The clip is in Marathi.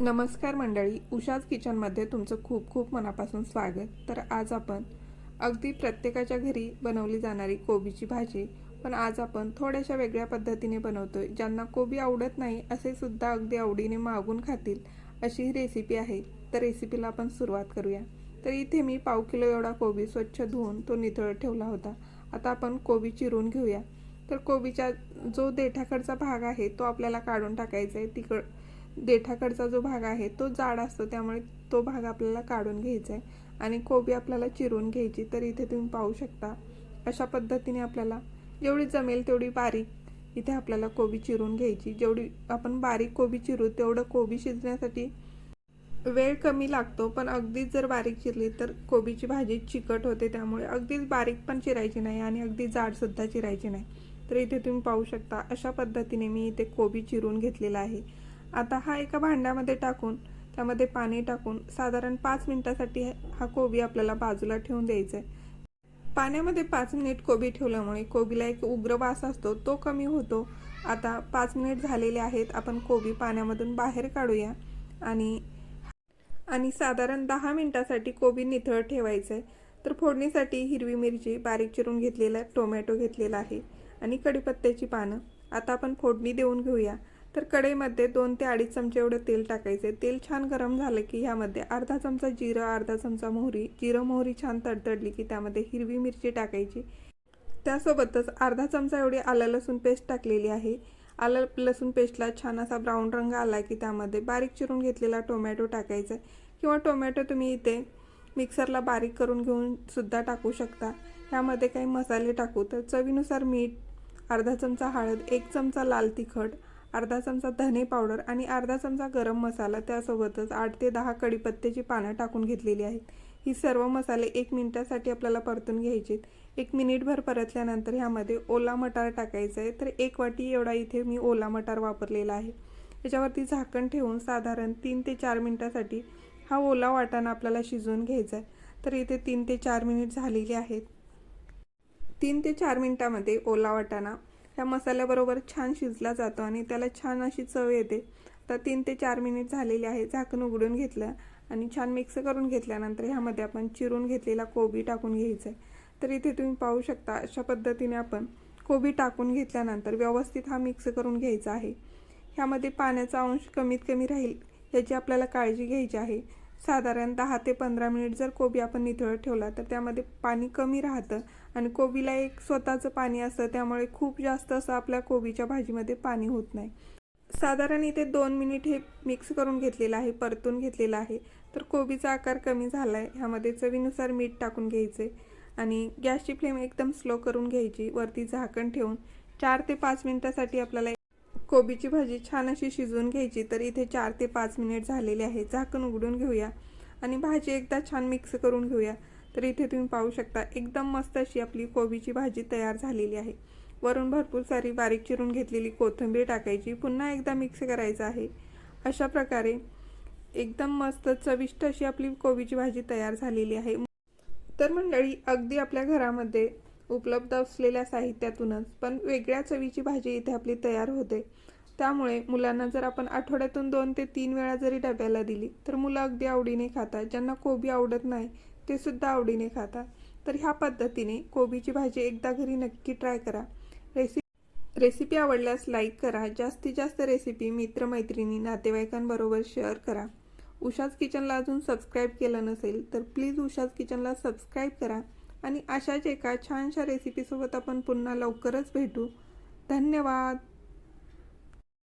नमस्कार मंडळी उषाज किचनमध्ये तुमचं खूप खूप मनापासून स्वागत. तर आज आपण अगदी प्रत्येकाच्या घरी बनवली जाणारी कोबीची भाजी पण आज आपण थोड्याशा वेगळ्या पद्धतीने बनवतोय ज्यांना कोबी आवडत नाही असे सुद्धा अगदी आवडीने मागून खातील अशी ही रेसिपी आहे. तर रेसिपीला आपण सुरुवात करूया. तर इथे मी पाव किलो एवढा कोबी स्वच्छ धुवून तो निथळत ठेवला होता. आता आपण कोबी चिरून घेऊया. तर कोबीच्या जो देठाकडचा भाग आहे तो आपल्याला काढून टाकायचा आहे. तिकड देठाकडचा जो भाग आहे तो जाड असतो. त्यामुळे तो भाग आपल्याला काढून घ्यायचा आहे आणि कोबी आपल्याला चिरून घ्यायची तर इथे तुम्ही पाहू शकता. अशा पद्धतीने आपल्याला जेवढी जमेल तेवढी बारीक इथे आपल्याला कोबी चिरून घ्यायची. जेवढी आपण बारीक कोबी चिरू तेवढं कोबी शिजण्यासाठी वेळ कमी लागतो. पण अगदीच जर बारीक चिरली तर कोबीची भाजी चिकट होते. त्यामुळे अगदीच बारीक पण चिरायची नाही आणि अगदी जाडसुद्धा चिरायची नाही. तर इथे तुम्ही पाहू शकता अशा पद्धतीने मी इथे कोबी चिरून घेतलेला आहे. आता हा एका भांड्यामध्ये टाकून त्यामध्ये पाणी टाकून साधारण पाच मिनिटासाठी हा कोबी आपल्याला बाजूला ठेवून द्यायचा आहे पाण्यामध्ये पाच मिनिट कोबी ठेवल्यामुळे कोबीला एक उग्र वास असतो तो कमी होतो. आता पाच मिनिट झालेले आहेत आपण कोबी पाण्यामधून बाहेर काढूया. आणि आणि साधारण दहा मिनिटासाठी कोबी निथळ ठेवायचं आहे तर फोडणीसाठी हिरवी मिरची बारीक चिरून घेतलेला टोमॅटो घेतलेला आहे. आणि कढीपत्त्याची पानं. आता आपण फोडणी देऊन घेऊया. तर कढईमध्ये दोन ते अडीच चमचे एवढं तेल टाकायचे तेल छान गरम झालं की ह्यामध्ये अर्धा चमचा जिरं अर्धा चमचा मोहरी. जिरं मोहरी छान तडतडली की त्यामध्ये हिरवी मिरची टाकायची. त्यासोबतच अर्धा चमचा एवढी आलं लसूण पेस्ट टाकलेली आहे. आलं लसूण पेस्टला छान असा ब्राऊन रंग आला की त्यामध्ये बारीक चिरून घेतलेला टोमॅटो टाकायचा किंवा टोमॅटो तुम्ही इथे मिक्सरला बारीक करून घेऊन सुद्धा टाकू शकता. ह्यामध्ये काही मसाले टाकू तर चवीनुसार मीठ अर्धा चमचा हळद एक चमचा लाल तिखट अर्धा चमचा धने पावडर आणि अर्धा चमचा गरम मसाला त्यासोबतच आठ ते दहा कडीपत्त्याची पानं टाकून घेतलेली आहेत. ही सर्व मसाले एक मिनिटासाठी आपल्याला परतून घ्यायचे एक मिनिटभर परतल्यानंतर ह्यामध्ये ओला मटार टाकायचा आहे. तर एक वाटी एवढा इथे मी ओला मटार वापरलेला आहे. त्याच्यावरती झाकण ठेवून साधारण तीन ते चार मिनटासाठी हा ओला वाटाणा आपल्याला शिजवून घ्यायचा आहे. तर इथे तीन ते चार मिनिट झालेले आहेत. तीन ते चार मिनटामध्ये ओला वाटाणा ह्या मसाल्याबरोबर छान शिजला जातो आणि त्याला छान अशी चव येते. तर तीन ते चार मिनिट झालेले आहे झाकण उघडून घेतलं आणि छान मिक्स करून घेतल्यानंतर ह्यामध्ये आपण चिरून घेतलेला कोबी टाकून घ्यायचा आहे तर इथे तुम्ही पाहू शकता अशा पद्धतीने आपण कोबी टाकून घेतल्यानंतर व्यवस्थित हा मिक्स करून घ्यायचा आहे. ह्यामध्ये पाण्याचा अंश कमीत कमी राहील याची आपल्याला काळजी घ्यायची आहे. साधारण दहा ते पंधरा मिनिट जर कोबी आपण निथळत ठेवला तर त्यामध्ये पाणी कमी राहतं. आणि कोबीला एक स्वतःचं पाणी असतं त्यामुळे खूप जास्त असं आपल्या कोबीच्या भाजीमध्ये पाणी होत नाही. साधारण इथे दोन मिनिट हे मिक्स करून घेतलेलं आहे परतून घेतलेलं आहे. तर कोबीचा आकार कमी झाला आहे ह्यामध्ये चवीनुसार मीठ टाकून घ्यायचे. आणि गॅसची फ्लेम एकदम स्लो करून घ्यायची वरती झाकण ठेवून. चार ते पाच मिनिटासाठी आपल्याला कोबीची भाजी छान अशी शिजवून घ्यायची तर इथे चार ते पाच मिनिट झालेले आहे झाकण उघडून घेऊया आणि भाजी एकदा छान मिक्स करून घेऊया. तर इथे तुम्ही पाहू शकता एकदम मस्त अशी आपली कोबीची भाजी तयार झालेली आहे. वरून भरपूर सारी बारीक चिरून घेतलेली कोथिंबीर टाकायची पुन्हा एकदा मिक्स करायचं आहे. अशा प्रकारे एकदम मस्त चविष्ट अशी आपली कोबीची भाजी तयार झालेली आहे. तर मंडळी अगदी आपल्या घरामध्ये उपलब्ध असलेल्या साहित्यातूनच पण वेगळ्या चवीची भाजी इथे आपली तयार होते. त्यामुळे मुलांना जर आपण आठवड्यातून दोन ते तीन वेळा जरी डब्याला दिली तर मुलं अगदी आवडीने खातात. ज्यांना कोबी आवडत नाही ते सुद्धा आवडीने खातात. तर ह्या पद्धतीने कोबीची भाजी एकदा घरी नक्की ट्राय करा. रेसिपी रेसिपी आवडल्यास लाईक करा. जास्तीत जास्त रेसिपी मित्रमैत्रिणी नातेवाईकांबरोबर शेअर करा. उषाज किचनला अजून सबस्क्राईब केलं नसेल तर प्लीज उषाज किचनला सबस्क्राईब करा. आणि अशाच एका छानशा रेसिपीसोबत आपण पुन्हा लवकरच भेटू. धन्यवाद.